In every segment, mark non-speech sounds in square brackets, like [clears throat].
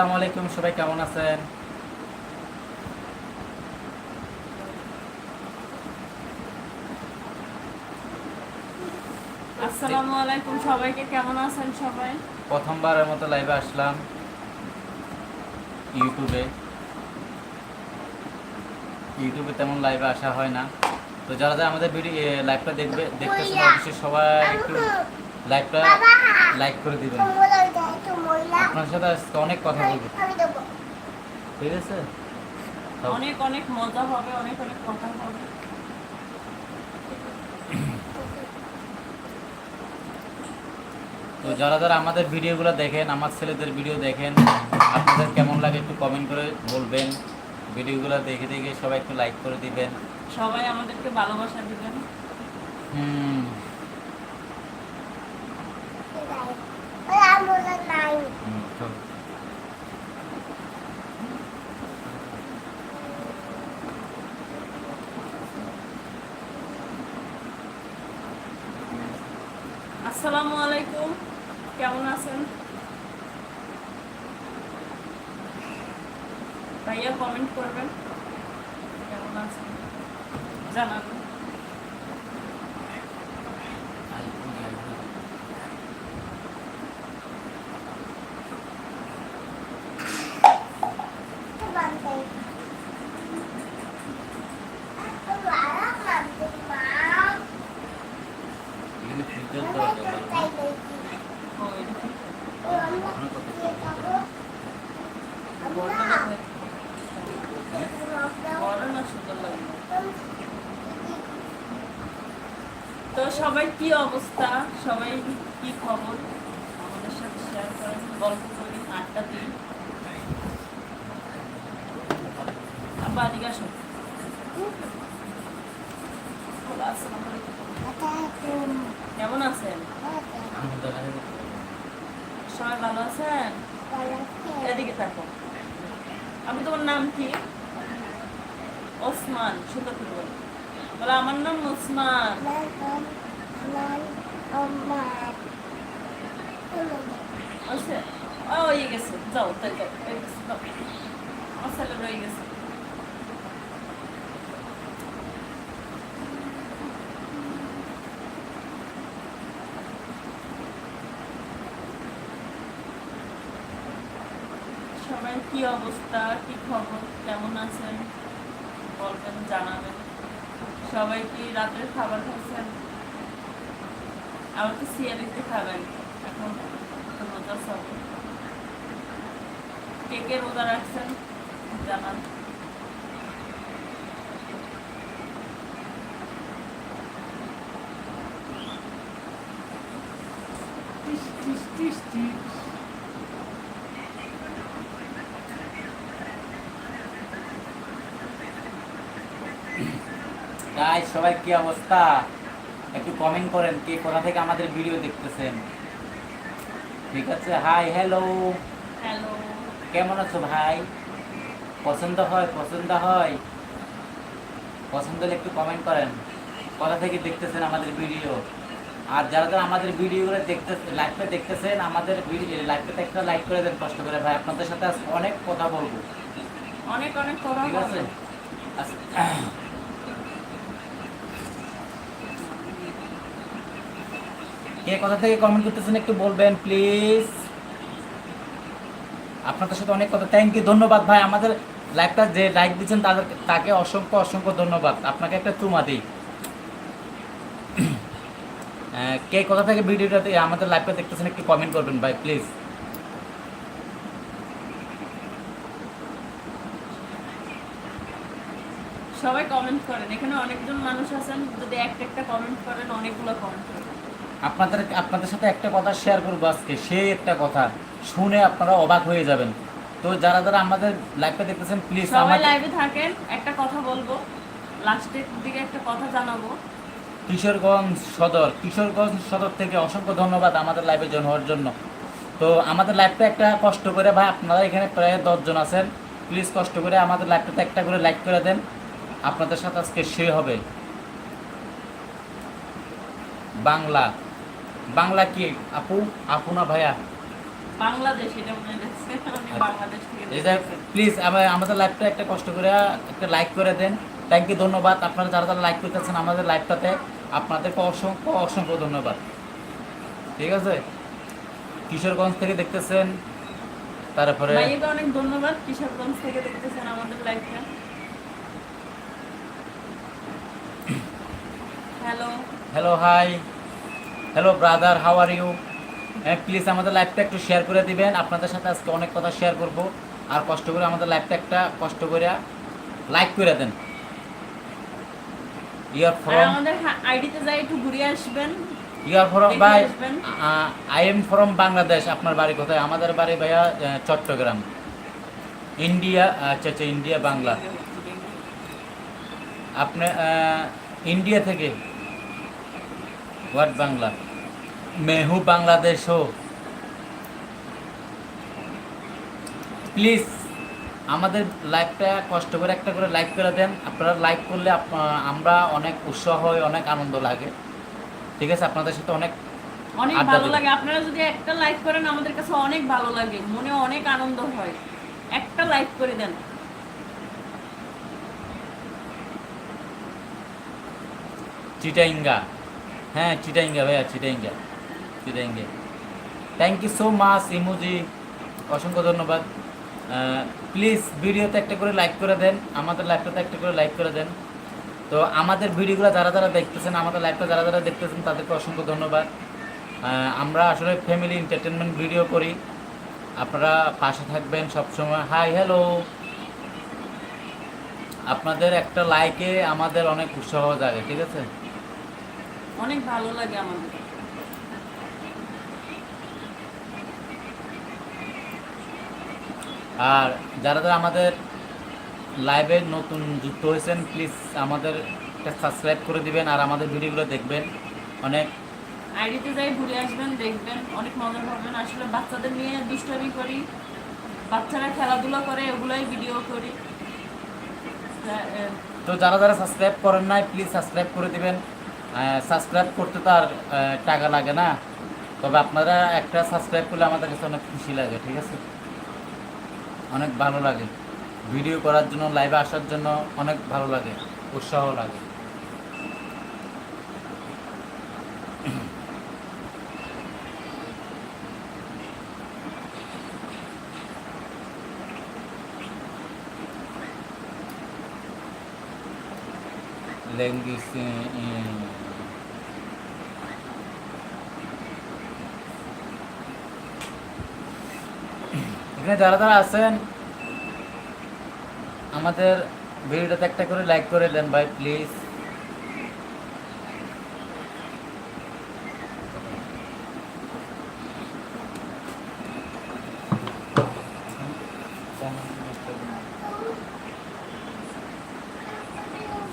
আসসালামু আলাইকুম সবাই কেমন আছেন? আসসালামু আলাইকুম সবাইকে কেমন আছেন সবাই? প্রথমবারের মতো লাইভে আসলাম ইউটিউবে। ইউটিউবে তেমন লাইভে আসা হয় না। তো যারা যারা আমাদের ভিডিও লাইভটা দেখবে দেখতেছেন অবশ্যই সবাই একটু লাইভটা লাইক করে দিবেন। আপনার সাথে আজকে অনেক কথা বলব। ঠিক আছে? তো অনেক অনেক মজা হবে অনেক অনেক কথা হবে। তো যারা যারা আমাদের ভিডিওগুলো দেখেন আমার ছেলেদের ভিডিও দেখেন আপনাদের কেমন লাগে একটু কমেন্ট করে বলবেন। ভিডিওগুলো দেখে দেখে সবাই একটু লাইক করে দিবেন। সবাই আমাদেরকে ভালোবাসা দিবেন। হুম, তো আসসালামু আলাইকুম কেমন আছেন ভাইয়া কমেন্ট করবেন কেমন আছেন জানাবেন এগুলো ফ্রিজের দেওয়া যাবে না। ওই এখনও কত বড়টা দেখে বড় না সুন্দর লাগে তো সবাই কি অবস্থা? সবাই কি খবর? আমাদের সাথে শেয়ার করেন, গল্প করি আব্বা। কেমন আছেন। সবাই ভালো আছেন? এদিকে থাকো। আমি তোমার নাম কি? ওসমান সুন্দর বলো, আমার নাম ওসমান। আছে ও হয়ে গেছে যাও তাই যাও এই গেছে, যাও। সবাই কি অবস্থা? কি খবর? কেমন আছেন? বলবেন জানাবেন। সবাই কি রাতের খাবার খাচ্ছেন? তো সিয়ারিতে খাবেন এখন রোজা সব কে কে রোজা রাখছেন জানান গাইস সবাই কি অবস্থা? একটু কমেন্ট করেন কে কোথা থেকে আমাদের ভিডিও দেখতেছেন। ঠিক আছে? হাই হ্যালো হ্যালো কেমন আছো ভাই? পছন্দ হয় পছন্দ হয়? পছন্দ হলে একটু কমেন্ট করেন। কোথা থেকে দেখতেছেন আমাদের ভিডিও আর যারা যারা আমাদের ভিডিওগুলো দেখতে লাইভে দেখতেছেন আমাদের লাইভটা একটা লাইক করে দেন কষ্ট করে। ভাই আপনাদের সাথে আজকে অনেক কথা বলব। অনেক অনেক কথা ঠিক আছে হবে আজ- কে কোথা থেকে কমেন্ট করতেছেন, একটু বলবেন প্লিজ আপনাদের সাথে অনেক কথা। থ্যাংক ইউ ধন্যবাদ ভাই। আমাদের লাইভটা যে লাইক দিচ্ছেন, তাদের তাকে অসংখ্য অসংখ্য ধন্যবাদ। আপনাকে একটা চুমা দিই। কে কোথা থেকে ভিডিওটাতে আমাদের লাইভটা দেখতেছেন, একটু কমেন্ট করবেন ভাই প্লিজ সবাই কমেন্ট করেন। এখানে অনেকজন মানুষ আছেন। যদি একটা একটা কমেন্ট করেন, অনেকগুলো কমেন্ট করেন আপনাদের আপনাদের সাথে একটা কথা শেয়ার করব আজকে সেই একটা কথা। শুনে আপনারা অবাক হয়ে যাবেন। তো যারা যারা আমাদের লাইভটা দেখতেছেন প্লিজ সবাই লাইভে থাকেন একটা কথা বলব। লাস্টের দিকে একটা কথা জানাব। কিশোরগঞ্জ সদর কিশোরগঞ্জ সদর থেকে অসংখ্য ধন্যবাদ আমাদের লাইভে জয়েন হওয়ার জন্য। তো আমাদের লাইভটা একটা কষ্ট করে ভাই আপনারা এখানে প্রায় দশজন আছেন প্লিজ কষ্ট করে আমাদের লাইভটাতে একটা করে লাইক করে দেন। আপনাদের সাথে আজকে সে হবে। বাংলা। বাংলা কি? আপু আপু না ভাইয়া? বাংলাদেশ এটা মনে রাখছি উনি বাংলাদেশ থেকে প্লিজ আমাদের লাইভটা একটা কষ্ট করে একটা লাইক করে দেন। থ্যাংক ইউ ধন্যবাদ। আপনারা যারা যারা লাইক করতেছেন আমাদের লাইভটাতে আপনাদেরকে অসংখ্য অসংখ্য ধন্যবাদ। ঠিক আছে? কিশোরগঞ্জ থেকে দেখতেছেন তারপরে অনেক ধন্যবাদ কিশোরগঞ্জ থেকে দেখতেছেন আমাদের লাইভটা hello hello hi hello brother how are you হ্যাঁ প্লিজ আমাদের লাইভটা একটু শেয়ার করে দিবেন। আপনাদের সাথে আজকে অনেক কথা শেয়ার করব। আর কষ্ট করে আমাদের লাইভটা একটা কষ্ট করে লাইক করে দেন। ইয়ার ফ্রম আমাদের আইডিতে যাই একটু ঘুরে আসবেন। ইয়ার ফ্রম ভাই আই এম ফ্রম বাংলাদেশ আপনার বাড়ি কোথায়? আমাদের বাড়ি ভাইয়া চট্টগ্রাম। ইন্ডিয়া আচ্ছা আচ্ছা ইন্ডিয়া বাংলা আপনি ইন্ডিয়া থেকে। হোয়াট বাংলা? মেহু বাংলাদেশ হো। প্লিজ আমাদের লাইভটা কষ্ট করে একটা করে লাইক করে দেন। আপনারা লাইক করলে আমরা অনেক উৎসাহ হয় অনেক আনন্দ লাগে। ঠিক আছে? আপনাদের সাথে অনেক অনেক ভালো লাগে। আপনারা যদি একটা লাইক করেন আমাদের কাছে অনেক ভালো লাগে। মনে অনেক আনন্দ হয়। একটা লাইক করে দেন। চিটাইঙ্গা। হ্যাঁ চিটাইঙ্গা ভাইয়া, চিটাইঙ্গা চিটাইঙ্গা। Thank you so much emoji অসংখ্য ধন্যবাদ। প্লিজ ভিডিওতে একটা করে লাইক করে দেন, আমাদের লাইভটাতে একটা করে লাইক করে দেন। তো আমাদের ভিডিওগুলো যারা যারা দেখতেছেন, আমাদের লাইভটা যারা যারা দেখতেছেন, তাদেরকে অসংখ্য ধন্যবাদ। আমরা আসলে ফ্যামিলি এন্টারটেনমেন্ট ভিডিও করি। আপনারা পাশে থাকবেন সবসময়। হাই হ্যালো আপনাদের একটা লাইকে আমাদের অনেক উৎসাহ জাগে, ঠিক আছে? অনেক ভালো লাগে আমাদের। আর যারা যারা আমাদের লাইভে নতুন যুক্ত হয়েছেন প্লিজ আমাদের সাবস্ক্রাইব করে দিবেন আর আমাদের ভিডিওগুলো দেখবেন। অনেক আইডিতে যাই ঘুরে আসবেন দেখবেন অনেক মজা পাবেন আসলে বাচ্চাদের নিয়ে দুষ্টামি করি বাচ্চারা খেলাধুলা করে ওগুলাই ভিডিও করি। তো যারা যারা সাবস্ক্রাইব করেন নাই প্লিজ সাবস্ক্রাইব করে দিবেন। সাবস্ক্রাইব করতে তো আর টাকা লাগে না। তবে আপনারা একটা সাবস্ক্রাইব করলে আমাদের কাছে অনেক খুশি লাগে, ঠিক আছে? অনেক ভালো লাগে। ভিডিও করার জন্য লাইভে আসার জন্য অনেক ভালো লাগে, উৎসাহ লাগে। ল্যাঙ্গুয়েজ এখানে যারা যারা আছেন আমাদের ভিডিওটাতে একটা করে লাইক করে দেন ভাই প্লিজ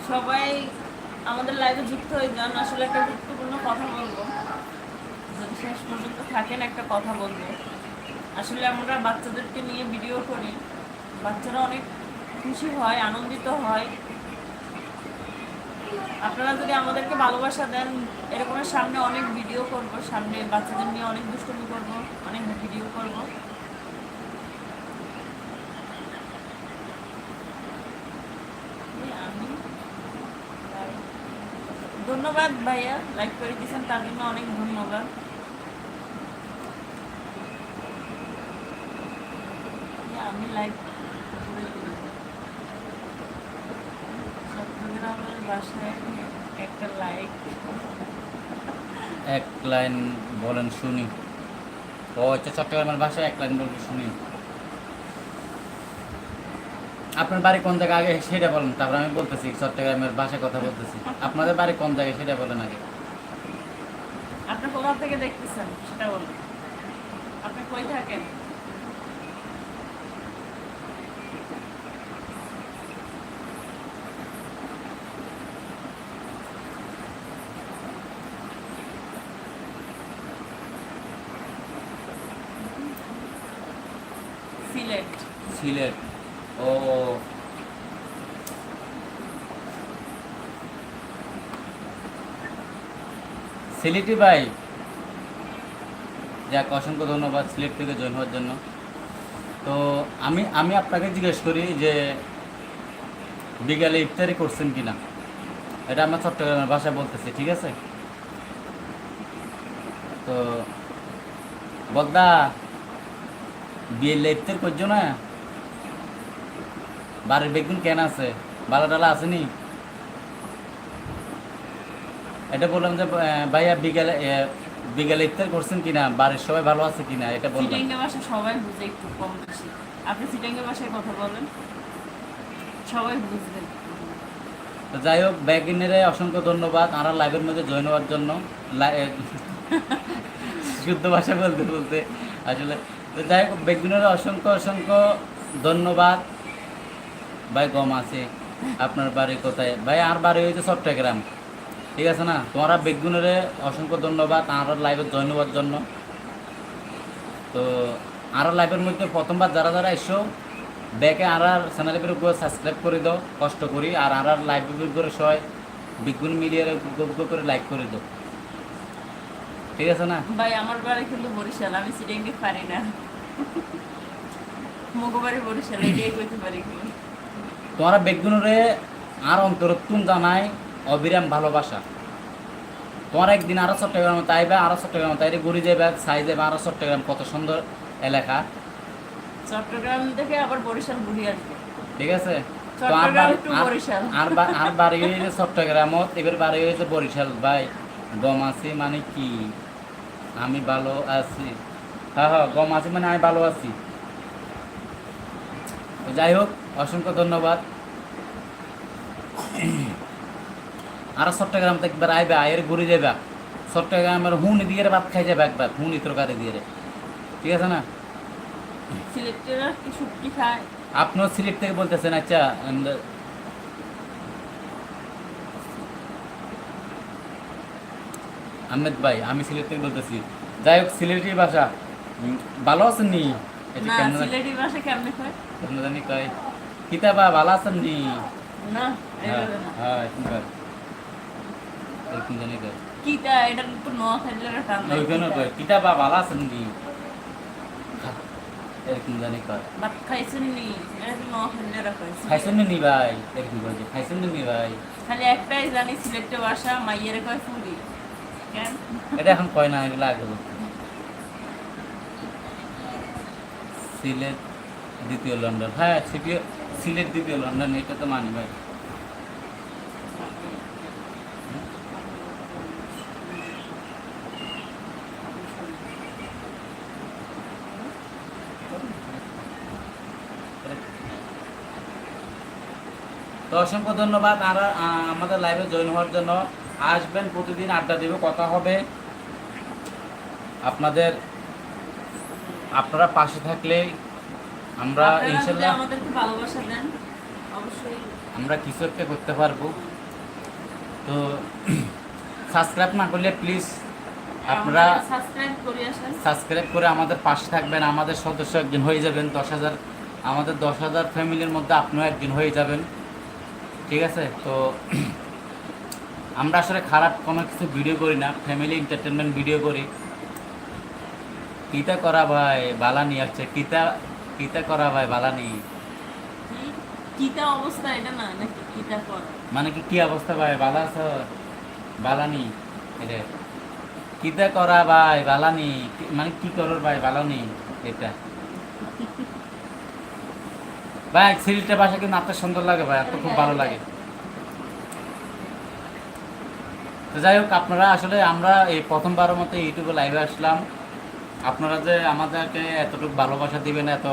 সবাই আমাদের লাইভে যুক্ত হয়ে যান আসলে একটা গুরুত্বপূর্ণ কথা বলব যদি শেষ পর্যন্ত থাকেন একটা কথা বলব। আসলে আমরা বাচ্চাদেরকে নিয়ে ভিডিও করি। বাচ্চারা অনেক খুশি হয়, আনন্দিত হয়। আপনারা যদি আমাদেরকে ভালোবাসা দেন এরকমের সামনে অনেক ভিডিও করব, সামনে বাচ্চাদের নিয়ে অনেক দুষ্টমি করব, অনেক ভিডিও করব। ধন্যবাদ ভাইয়া লাইক করে দিয়েছেন, তার জন্য অনেক ধন্যবাদ। আমি লাইক চট্টগ্রামের বাসায় একটা লাইক এক লাইন বলেন শুনি। ও আচ্ছা চট্টগ্রামের ভাষায় এক লাইন বলতে শুনি। আপনার বাড়ি কোন জায়গায়? আগে সেটা বলেন তারপর আমি বলতেছি চট্টগ্রামের ভাষায় কথা বলতেছি। আপনাদের বাড়ি কোন জায়গায় সেটা বলেন আগে। আপনি কোথা থেকে দেখতেছেন? সেটা বলুন। আপনি কই থাকেন সিলেট সিলেট ও সিলেটি ভাই, যাক, অসংখ্য ধন্যবাদ সিলেট থেকে জয়েন হওয়ার জন্য। তো আমি আমি আপনাকে জিজ্ঞেস করি যে বিকালে ইফতারি করছেন কিনা? এটা আমার চট্টগ্রামের ভাষায় বলতেছি, ঠিক আছে? তো বলদা বিয়েলে ইফতার করছ না? বাড়ির বেগুন কেন আছে বালা টালা আসেনি এটা বললাম যে ভাইয়া বিকালে বিকালে ইফতার করছেন কিনা? বাড়ির সবাই ভালো আছে কিনা? এটা বললাম। সিটাঙ্গে ভাষা সবাই বুঝে একটু কম বেশি। আপনি সিটাঙ্গে ভাষায় কথা বলেন। সবাই বুঝবেন তো যাই হোক ব্যাগিনের অসংখ্য ধন্যবাদ। আমরা লাইভের মধ্যে জয়েন হওয়ার জন্য। শুদ্ধ ভাষা বলতে বলতে। আসলে তো যাই হোক বেগুনের অসংখ্য অসংখ্য ধন্যবাদ। ভাই গম আছে। আপনার বাড়ি কোথায়? ভাই আর বাড়ি হয়েছে চট্টগ্রাম। ঠিক আছে না? তোমরা বেগুনের অসংখ্য ধন্যবাদ আমার লাইভে জয়েন হওয়ার জন্য। তো আর লাইভের মধ্যে প্রথমবার যারা যারা এসো ব্যাকে আর আর চ্যানেলের উপর সাবস্ক্রাইব করে দাও কষ্ট করি। আর আর আর লাইভের করে সবাই বিগুন মিডিয়ার করে লাইক করে দাও। ঠিক আছে না? ভাই আমার বাড়ি কিন্তু বরিশাল আমি সিটাঙ্গে পারি না। মগবাড়ি বরিশাল এটাই কইতে পারি। কি তোমরা বেগুনরে আর অন্তরত্তুম জানাই অবিরাম ভালোবাসা। তোমার একদিন আরও চট্টগ্রাম তাইবে আরও চট্টগ্রাম তাইরে ঘুরে যাবে সাই যাবে আরও চট্টগ্রাম কত সুন্দর এলাকা। চট্টগ্রাম থেকে আবার বরিশাল ঘুরে আসব ঠিক আছে? আর বাড়ি- আর হয়েছে চট্টগ্রামত এবার বাড়ি হয়েছে বরিশাল। ভাই গম আছি মানে কি? আমি ভালো আছি। হ্যাঁ হ্যাঁ গম আছি মানে আমি ভালো আছি। যাই হোক অসংখ্য ধন্যবাদ। আর চট্টগ্রাম থেকে একবার আইবে আয়ের ঘুরে যাবে চট্টগ্রামের হুন দিয়ে ভাত খাই যাবে একবার হুন তরকারি দিয়ে ঠিক আছে না? আপনিও সিলেট থেকে বলতেছেন আচ্ছা আহমেদ ভাই আমি সিলেট থেকে বলতেছি। যাই হোক সিলেটি ভাষা ভালো আছেন নি? এটা সিলেটি ভাষা কেমনে খায় কেমন জানি কয়। কিতাবা ভালো আছেন নি? না হ্যাঁ না। হ্যাঁ এরকম জানি কয় কিটা এটা তো টান। কয় কিতাবা ভালো আছেন নি এরকম জানি কয় ভাত খাইছেন নি এটা তো নোয়াখালীর খাইছে খাইছেন নি ভাই এরকম কয় খাইছেন নি ভাই খালি একটাই জানি সিলেক্টের ভাষা মাইয়ের কয় ফুলি কেন এটা এখন কয় না এগুলো আগে সিলেট দ্বিতীয় লন্ডন হ্যাঁ সিলেট দ্বিতীয় লন্ডন এটা তো মানি ভাই অসংখ্য ধন্যবাদ। আর আমাদের লাইভে জয়েন হওয়ার জন্য আসবেন প্রতিদিন আড্ডা দেব কথা হবে। আপনাদের আপনারা পাশে থাকলে আমরা ইনশাল্লাহ ভালোবাসা দেন অবশ্যই। আমরা কিছু একটা করতে পারব। তো সাবস্ক্রাইব না করলে প্লিজ আপনারা সাবস্ক্রাইব করে আসেন। সাবস্ক্রাইব করে আমাদের পাশে থাকবেন। আমাদের সদস্য একজন হয়ে যাবেন দশ হাজার আমাদের দশ হাজার ফ্যামিলির মধ্যে আপনিও একদিন হয়ে যাবেন। ঠিক আছে? তো আমরা আসলে খারাপ কোনো কিছু ভিডিও করি না ফ্যামিলি এন্টারটেনমেন্ট ভিডিও করি। কিতা করা ভাই বালানি আছে? কিতা কিতা করা ভাই বালানি? কি- কিটা অবস্থা এটা না নাকি কিটা কর? মানে কি কি অবস্থা ভাই? বালা আছো? বালানি? এটা কিতা করা ভাই বালানি? মানে কি করর ভাই বালানি? এটা। ভাই সিরিজটা ভাষা কিন্তু আপনার সুন্দর লাগে ভাই আপনার খুব ভালো লাগে। তো যাই হোক আপনারা আসলে আমরা এই প্রথমবারের মতো ইউটিউবে লাইভে আসলাম। আপনারা যে আমাদেরকে এতটুকু ভালোবাসা দিবেন এত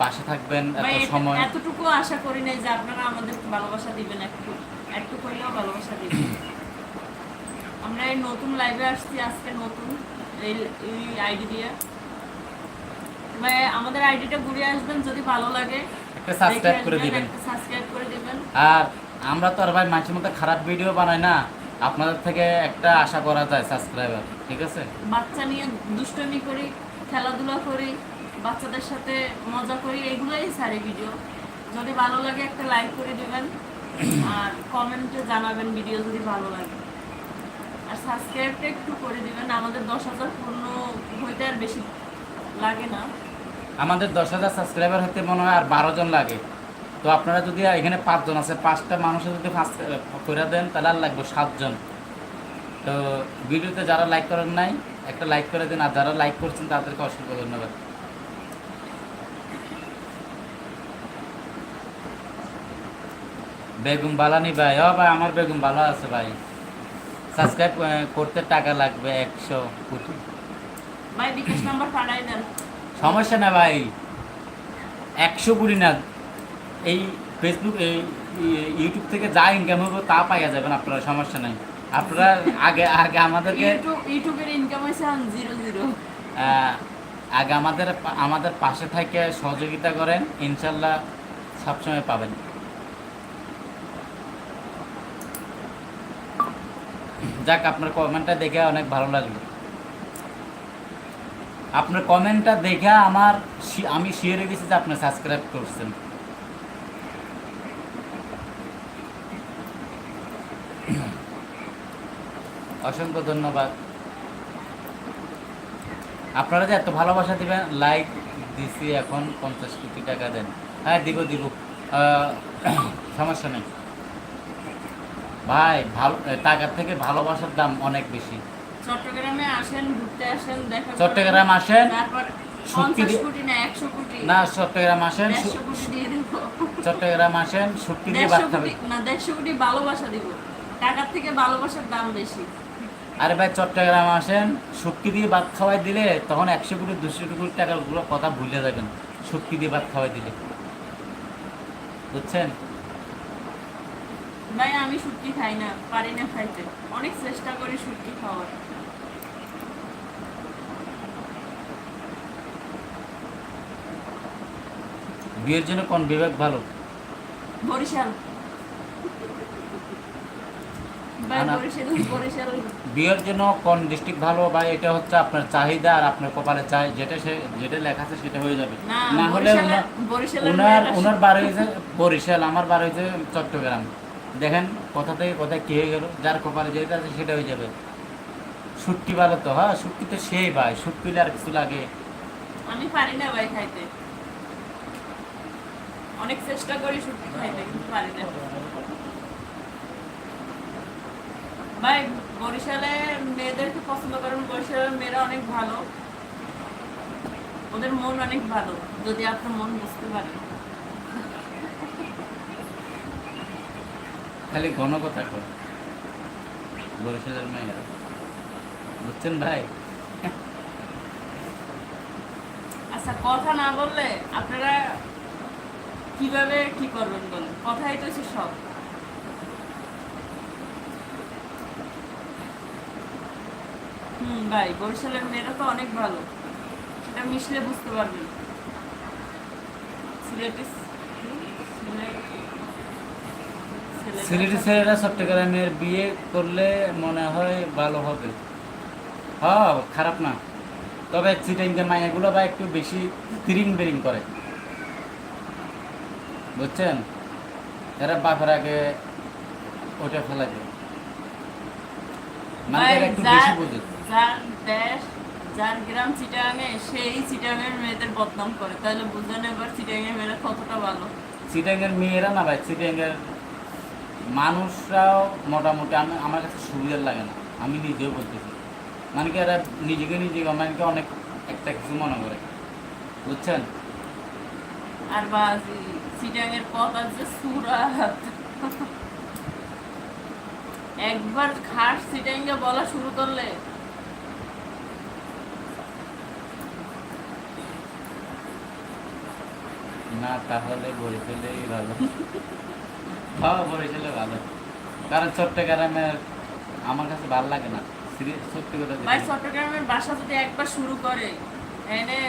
পাশে থাকবেন এত সময় এতটুকু আশা করি নাই যে আপনারা আমাদেরকে ভালোবাসা দিবেন একটু একটু করলেও ভালোবাসা দিবেন। আমরা এই নতুন লাইভে আসছি আজকে নতুন এই আইডি দিয়ে। আমাদের আইডিটা ঘুরে আসবেন যদি ভালো লাগে। সাবস্ক্রাইব করে দিবেন। সাবস্ক্রাইব করে দিবেন। আর আমরা তো আর ভাই মানুষের মধ্যে খারাপ ভিডিও বানাই না। আপনাদের থেকে একটা আশা করা যায় সাবস্ক্রাইবার ঠিক আছে? বাচ্চা নিয়ে দুষ্টমি করি খেলাধুলা করি বাচ্চাদের সাথে মজা করি এগুলোই সারি ভিডিও যদি ভালো লাগে একটা লাইক করে দিবেন। আর কমেন্টে জানাবেন ভিডিও যদি ভালো লাগে। আর সাবস্ক্রাইবটা একটু করে দিবেন। আমাদের দশ হাজার পূর্ণ হইতে আর বেশি লাগে না। আমাদের দশ হাজার সাবস্ক্রাইবার হতে মনে হয় আর বারো জন লাগে। তো আপনারা যদি এখানে পাঁচজন আছে, পাঁচটা মানুষের যদি করে দেন, তাহলে আর লাগবে সাতজন। তো ভিডিওতে যারা লাইক করেন নাই, একটা লাইক করে দিন, আর যারা লাইক করছেন, তাদেরকে অসংখ্য ধন্যবাদ। বেগুন বালানি ভাই, ও ভাই, আমার বেগুন ভালো আছে ভাই। সাবস্ক্রাইব করতে টাকা লাগবে একশো কোটি। ভাই, বিকাশ নাম্বার পাঠাই দেন। সমস্যা না ভাই। একশো কোটি না এই ফেসবুক এই ইউটিউব থেকে যা ইনকাম হবে তা পাইয়া যাবেন আপনারা সমস্যা নাই। আপনারা আগে আগে আমাদেরকে ইউটিউবের ইনকাম হয়েছে জিরো জিরো আগে আমাদের আমাদের পাশে থেকে সহযোগিতা করেন ইনশাল্লাহ সবসময় পাবেন। যাক আপনার কমেন্টটা দেখে অনেক ভালো লাগল। আপনার কমেন্টটা দেখে আমার আমি শিওরে গেছি যে আপনি সাবস্ক্রাইব করছেন। অসংখ্য ধন্যবাদ। আপনারা যে এত ভালোবাসা দিবেন লাইক দিছি এখন পঞ্চাশ কোটি টাকা দেন। হ্যাঁ দিব দিব। [coughs] সমস্যা নেই। ভাই, ভালো টাকার থেকে ভালোবাসার দাম অনেক বেশি। চট্টগ্রামে আসেন ঘুরতে আসেন দেখা করেন। চট্টগ্রাম আসেন, তারপর দিয়ে- না চট্টগ্রাম আসেন চট্টগ্রাম আসেন ভাত খাবেন না দেড়শো কোটি ভালোবাসা দিব। টাকার থেকে ভালোবাসার দাম বেশি। আরে ভাই চট্টগ্রাম আসেন শুটকি দিয়ে ভাত খাওয়াই দিলে তখন একশো কোটি দুশো কোটি টাকারগুলো কথা ভুলে যাবেন দিয়ে ভাত খাওয়াই দিলে। বুঝছেন? ভাই আমি শুটকি খাই না পারি না খাইতে। অনেক চেষ্টা করি শুটকি খাওয়ার। বিয়ের জন্য কোন বিভাগ ভালো? বরিশাল। বিয়ের জন্য কোন ডিস্ট্রিক্ট ভালো বা এটা হচ্ছে আপনার চাহিদা আর আপনার কপালে চাই যেটা সে যেটা লেখা আছে সেটা হয়ে যাবে। না হলে ওনার- ওনার বাড়ি হয়েছে বরিশাল আমার বাড়ি হয়েছে চট্টগ্রাম। দেখেন কোথা থেকে কোথায় কে হয়ে গেল যার কপালে যেটা আছে সেটা হয়ে যাবে। শুটকি ভালো তো হ্যাঁ শুটকি তো সেই ভাই শুটকি আর কিছু লাগে। আমি পারি না ভাই খাইতে। অনেক চেষ্টা করি শুটকি খাইতে কিন্তু পারি না। ভাই বরিশালে মেয়েদেরকে পছন্দ করেন বরিশালের মেয়েরা অনেক ভালো। ওদের মন অনেক ভালো যদি আপনার মন বুঝতে পারেন খালি ঘন কথা কর বরিশালের মেয়েরা। বুঝছেন ভাই? আচ্ছা কথা না বললে আপনারা কীভাবে কি করবেন বলেন? কথাই তো সব। হুম, ভাই, বরিশালের মেয়েরা তো অনেক ভালো। এটা মিশলে বুঝতে পারবেন। ছেলেরা চট্টগ্রামের বিয়ে করলে মনে হয় ভালো হবে। হ্যাঁ খারাপ না। তবে মায়াগুলো বা একটু বেশি তিরিং বেরিং করে। বুঝছেন? এরা বাপের আগে ওটা ফেলা যায় মানে ভাই, এরা একটু যার- বেশি বোঝে। যার দেশ যার গ্রাম চিটাঙে সেই চিটাঙের মেয়েদের বদনাম করে। তাহলে বুঝলেন এবার চিটাঙের মেয়েরা কতটা ভালো। চিটাঙ্গের মেয়েরা না ভাই চিটাঙ্গের মানুষরাও মোটামুটি আমি আমার কাছে সুবিধার লাগে না। আমি নিজেও বলতেছি। মানে কি এরা নিজেকে নিজে মানে কি অনেক একটা কিছু মনে করে। বুঝছেন? আর বা চিটাঙের কথা যে সুরাত। একবার খাস চিটাঙ্গে বলা শুরু করলে। না তাহলে বরিশালেই ভালো। হ্যাঁ বরিশালে ভালো। কারণ চট্টগ্রামের আমার কাছে ভালো লাগে না। সত্যি কথা ভাই। চট্টগ্রামের বাসা যদি একবার শুরু করে এনে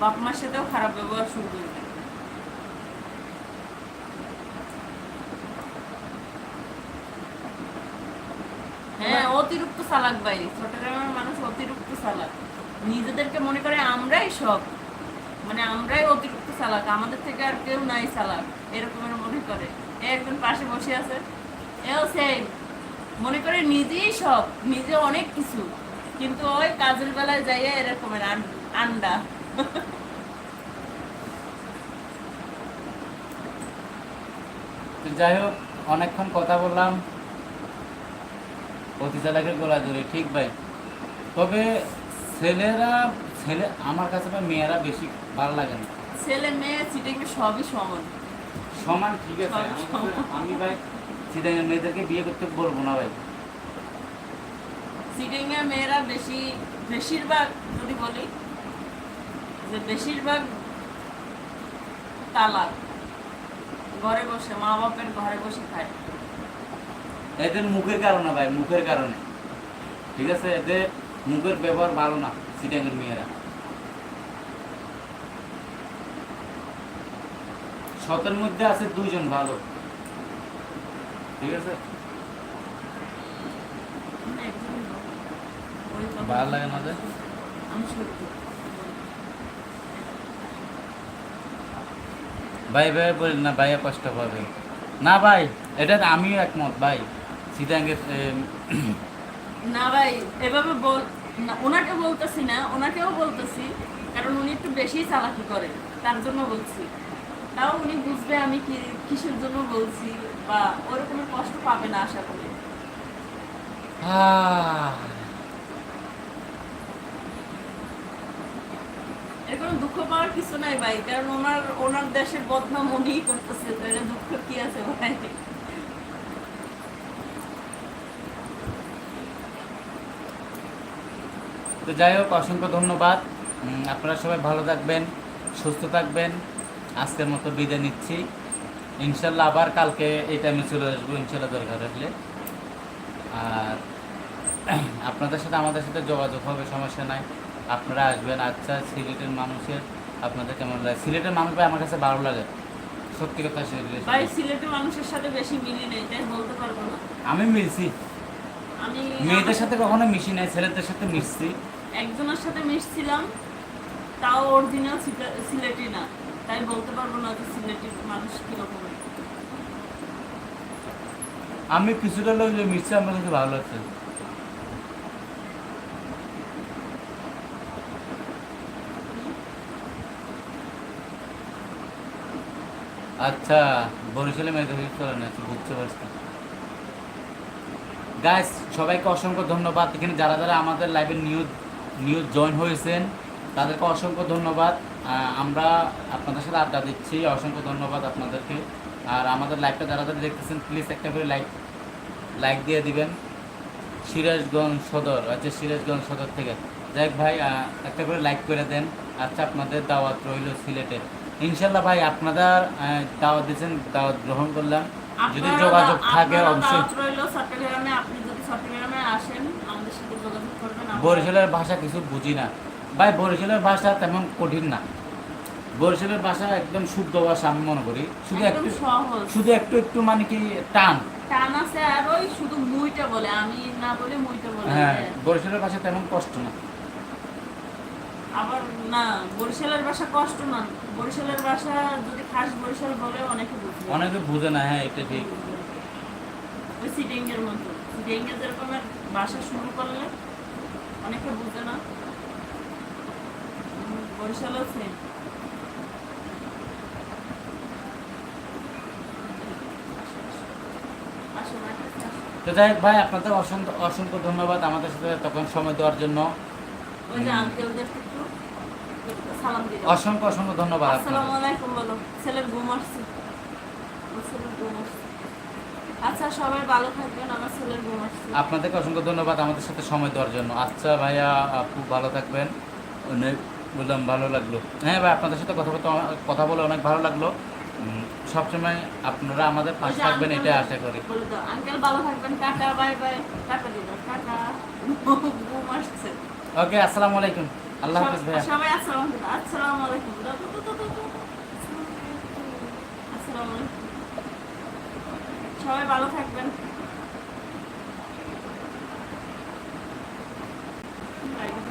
বাপ মার সাথেও খারাপ ব্যবহার শুরু করে অতিরিক্ত চালাক বাইরে। চট্টগ্রামের মানুষ অতিরিক্ত চালাক নিজেদেরকে মনে করে আমরাই সব মানে আমরাই অতিরিক্ত চালাক আমাদের থেকে আর কেউ নাই চালাক এরকমের মনে করে। একজন পাশে বসে আছে। এও সেই মনে করে নিজেই সব নিজে অনেক কিছু। কিন্তু ওই কাজের বেলায় যাইয়া এরকমের আন্ডা। যাই হোক, অনেকক্ষণ কথা বললাম। অতি চালাকের গলা ধরে ঠিক ভাই। তবে ছেলেরা ছেলে আমার কাছে ভাই মেয়েরা বেশি ভালো লাগে না। ছেলে মেয়ে চিটিংয়ে সবই সমান। সমান ঠিক আছে। আমি ভাই সিদ্ধান্ত মেয়েদেরকে বিয়ে করতে বলব না ভাই। চিটিংয়ে মেয়েরা বেশি বেশিরভাগ যদি বলি যে বেশিরভাগ তালাক। ঘরে বসে মা বাপের ঘরে বসে খায়। এদের মুখের কারণে ভাই মুখের কারণে। ঠিক আছে? এদের মুখের ব্যবহার ভালো না সিটাঙ্গের মেয়েরা। শতের মধ্যে আছে দুইজন ভালো। ঠিক আছে? ভালো লাগে না? ভাই ভাই বলেন না ভাইয়া কষ্ট পাবে। না ভাই এটা আমিও একমত ভাই। সিটাঙ্গের না ভাই এভাবে বল ওনাকে বলতেছি না ওনাকেও বলতেছি কারণ উনি একটু বেশি চালাকি করে তার জন্য বলছি। তাও উনি বুঝবে আমি কি কিসের জন্য বলছি বা ওরকমের কষ্ট পাবে না আশা করি। এর কোনো দুঃখ পাওয়ার কিছু নাই ভাই কারণ ওনার ওনার দেশের বদনাম উনিই করতেছে তো এটা দুঃখ কি আছে ভাই? তো যাই হোক অসংখ্য ধন্যবাদ। আপনারা সবাই ভালো থাকবেন সুস্থ থাকবেন। আজকের মতো বিদায় নিচ্ছি। ইনশাল্লাহ আবার কালকে এই টাইমে চলে আসব ইনশাল্লাহ দরকার হলে। আর [clears throat] আপনাদের সাথে আমাদের সাথে যোগাযোগ হবে সমস্যা নাই। আপনারা আসবেন আচ্ছা সিলেটের মানুষের আপনাদের কেমন লাগে? সিলেটের মানুষ ভাই আমার কাছে ভালো লাগে। সত্যি কথা সিলেটের ভাই সিলেটের মানুষের সাথে বেশি মিলি নেই তাই বলতে পারব না। আমি মিলছি। মেয়েদের সাথে কখনো মিশি নাই ছেলেদের সাথে মিশছি। একজনের সাথে মিশছিলাম, তাও অরিজিনাল সিলেটি না। তাই বলতে পারব না যে সিলেটের মানুষ কীরকম। আমি কিছুটা লোক যে মিশছে, আমার কাছে ভালো লাগছে। আচ্ছা বরিশালে মেয়েদের চলে না বুঝতে পারছি। গাইস সবাইকে অসংখ্য ধন্যবাদ। এখানে যারা যারা আমাদের লাইভের নিউজ নিউজ জয়েন হয়েছেন। তাদেরকে অসংখ্য ধন্যবাদ। আমরা আপনাদের সাথে আড্ডা দিচ্ছি। অসংখ্য ধন্যবাদ আপনাদেরকে। আর আমাদের লাইভটা যারা যারা দেখতেছেন প্লিজ একটা করে লাইক লাইক দিয়ে দিবেন। সিরাজগঞ্জ সদর আচ্ছা সিরাজগঞ্জ সদর থেকে। যাই ভাই একটা করে লাইক করে দেন। আচ্ছা আপনাদের দাওয়াত রইল সিলেটে। ইনশাল্লাহ ভাই আপনারা দাওয়াত দিয়েছেন দাওয়াত গ্রহণ করলাম। যদি যোগাযোগ থাকে অবশ্যই। দাওয়াত চট্টগ্রামে আপনি যদি চট্টগ্রামে আসেন আমাদের সাথে যোগাযোগ করবেন আমরা- বরিশালের ভাষা কিছু বুঝি না। ভাই বরিশালের ভাষা তেমন কঠিন না। বরিশালের ভাষা একদম শুদ্ধ ভাষা আমি মনে করি। শুধু একটু শুধু একটু একটু মানে কি টান। টান আছে আর ওই শুধু মুইটা বলে। আমি না বলে মুইটা বলে। হ্যাঁ বরিশালের ভাষা তেমন কষ্ট না। আবার না বরিশালের ভাষা কষ্ট না। বরিশালের ভাষা যদি খাস বরিশাল বলে অনেকে বুঝবে অনেকে বুঝে না হ্যাঁ এটা ঠিক। ওই মতো। সিটিং এর যেরকম ভাষা শুরু করলে অনেকে বুঝে না। বরিশালও সেম। তো যাই ভাই আপনাদের অসংখ্য অসংখ্য ধন্যবাদ আমাদের সাথে তখন সময় দেওয়ার জন্য। অসংখ্য অসংখ্য ধন্যবাদ আসসালামু আলাইকুম বলো ছেলের ঘুম আসছে। ছেলের ঘুম আসছে। আচ্ছা সবাই ভালো থাকবেন আমার ছেলের ঘুম আসছে। আপনাদেরকে অসংখ্য ধন্যবাদ আমাদের সাথে সময় দেওয়ার জন্য। আচ্ছা ভাইয়া খুব ভালো থাকবেন। অনেক বললাম ভালো লাগল। হ্যাঁ ভাই আপনাদের সাথে কথা বলতে কথা বলে অনেক ভালো লাগল। সবসময় আপনারা আমাদের পাশে থাকবেন এটা আশা করি। আঙ্কেল ভালো থাকবেন টাটা বাই বাই টাটা দিল টাটা। ঘুম আসছে। ওকে আসসালামু আলাইকুম। আল্লাহ হাফিজ ভাইয়া। সব- সবাই আসসালাম আসসালামু আলাইকুম। আসসালামু আলাইকুম। সবাই ভালো থাকবেন।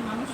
মানুষ